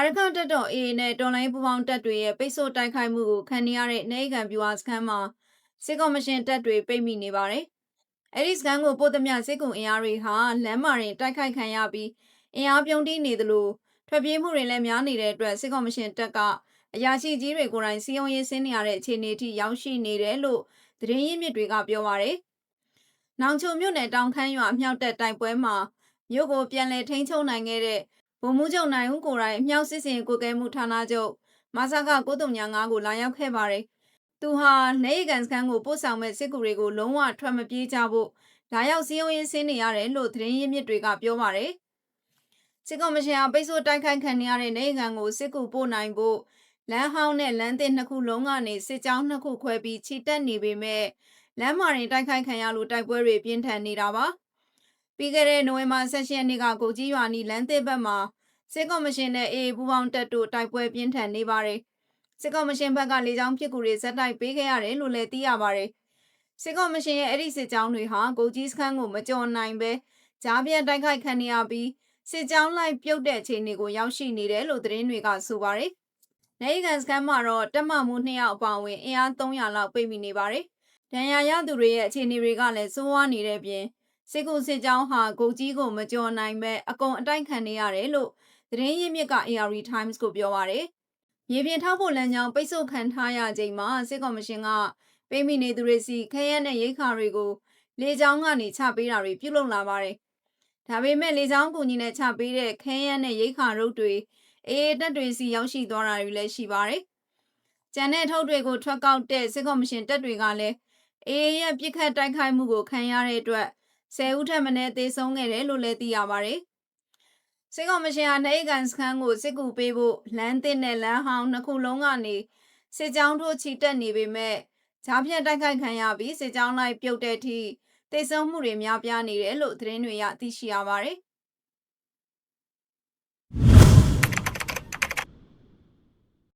အာရခတက်တော် AA နဲ့တော်လိုင်းပူပေါင်းတပ်တွေရဲ့ပိတ်ဆို့တိုက်ခိုက်မှုကိုခံနေရတဲ့နေအိမ်ဗျူဟာစခန်းမှာစစ်ကော်မရှင်တပ်တွေပိတ်မိနေပါတယ်။အဲဒီစခန်းကိုပို့သမျှစစ်ကုံအင်အားတွေဟာလမ်းမာရင်တိုက်ခိုက်ခံရပြီးအင်အားပြုံးတီးနေသလိုထွက်ပြေးမှုတွေလည်းများနေတဲ့အတွက်စစ်ကော်မရှင်တပ်ကအရာရှိကြီးတွေကိုယ်တိုင်စီယုံရေးဆင်းနေရတဲ့အခြေအနေအထိရောက်ရှိနေတယ်လို့သတင်းရင်းမြစ်တွေကပြောပါတယ်။နောင်ချုံမြို့နယ်တောင်ခမ်းရွာအမြောက်တပ်တိုက်ပွဲမှာမြို့ကိုပြန်လည်ထိန်းချုပ်နိုင်ခဲ့တဲ့ ဗိုလ်မှူးချုပ်နိုင်ဦးကိုယ်တိုင်အမြောက်စစ်စင်ကိုကဲမှုဌာနချုပ်မဆက935ကိုလာရောက်ခဲ့ပါတယ်။သူဟာနေရီကန်စခန်းကိုပို့ဆောင်မဲ့စစ်ကူတွေကိုလုံးဝထွက်မပြေးကြဖို့လာရောက်စည်းရုံးရေးဆင်းနေရတယ်လို့သတင်းရင်းမြစ်တွေကပြောပါတယ်။စစ်ကော်မရှင်အားပိတ်ဆို့တိုက်ခိုက်ခံရတဲ့နေရီကန်ကိုစစ်ကူပို့နိုင်ဖို့လမ်းဟောင်းနဲ့လမ်းသစ်နှစ်ခုလုံးကနေစစ်ကြောင်းနှစ်ခုခွဲပြီးခြိတက်နေပေမဲ့လမ်းမာရင်တိုက်ခိုက်ခံရလို့တိုက်ပွဲတွေပြင်းထန်နေတာပါ။ပြီးခဲ့တဲ့နိုဝင်ဘာ16ရက်နေ့ကကိုကြီးရွာနီလမ်းသစ်ဘက်မှာ စစ်ကော်မရှင်နဲ့အေအေပူးပေါင်းတပ်တို့တိုက်ပွဲပြင်းထန်နေပါတယ်။စစ်ကော်မရှင်ဘက်ကလေကြောင်းပစ်ကူတွေဇက်တိုက်ပေးခဲ့ရတယ်လို့လည်းသိရပါတယ်။စစ်ကော်မရှင်ရဲ့အဲ့ဒီစစ်ကြောင်းတွေဟာကိုကြီးစခန်းကိုမကြော်နိုင်ပဲကြားပြတ်တိုက်ခိုက်ခံရပြီးစစ်ကြောင်းလိုက်ပြုတ်တဲ့အခြေအနေကိုရောက်ရှိနေတယ်လို့သတင်းတွေကဆိုပါတယ်။နေကန်စခန်းမှာတော့တက်မမှု2ယောက်အပါအဝင်အင်အား300လောက်ပိတ်မိနေပါတယ်။ဒဏ်ရာရသူတွေရဲ့အခြေအနေတွေကလည်းစိုးဝါးနေတဲ့ပြင်စစ်ကူစစ်ကြောင်းဟာကိုကြီးကိုမကြော်နိုင်ပဲအကုန်အတိုက်ခံနေရတယ်လို့ သတင်းရင်းမြစ်က AR Times ကိုပြောပါရယ်မြေပြင်ထောက်ဖို့လမ်းကြောင်းပိတ်ဆို့ခံထားရချိန်မှာစစ်ကော်မရှင်ကပိတ်မိနေသူတွေစီခရဲနဲ့ရိခါတွေကိုလေကြောင်းကနေချပေးတာတွေပြုလုပ်လာပါတယ်။ဒါပေမဲ့လေကြောင်းကူညီနဲ့ချပေးတဲ့ခရဲနဲ့ရိခါရုပ်တွေအေးတက်တွေစီရောက်ရှိသွားတာတွေလည်းရှိပါတယ်။ကျန်တဲ့ထုတ်တွေကိုထွက်ကောက်တဲ့စစ်ကော်မရှင်တပ်တွေကလည်းအေးရဲ့ပြစ်ခတ်တိုက်ခိုက်မှုကိုခံရတဲ့အတွက်ဆယ်ဦးထက်မနည်းသေဆုံးခဲ့တယ်လို့လည်းသိရပါတယ်။ စစ်ကောင်မရှင်ဟာနေကန်စခန်းကိုစစ်ကူပေးဖို့လမ်းသစ်နဲ့လမ်းဟောင်းနှစ်ခုလုံးကနေစစ်ကြောင်းထိုးချီတက်နေပေမဲ့ဂျားပြတ်တိုက်ခိုက်ခံရပြီးစစ်ကြောင်းလိုက်ပြုတ်တဲ့အထိသေဆုံးမှုတွေများပြားနေတယ်လို့သတင်းတွေရသိရှိရပါတယ်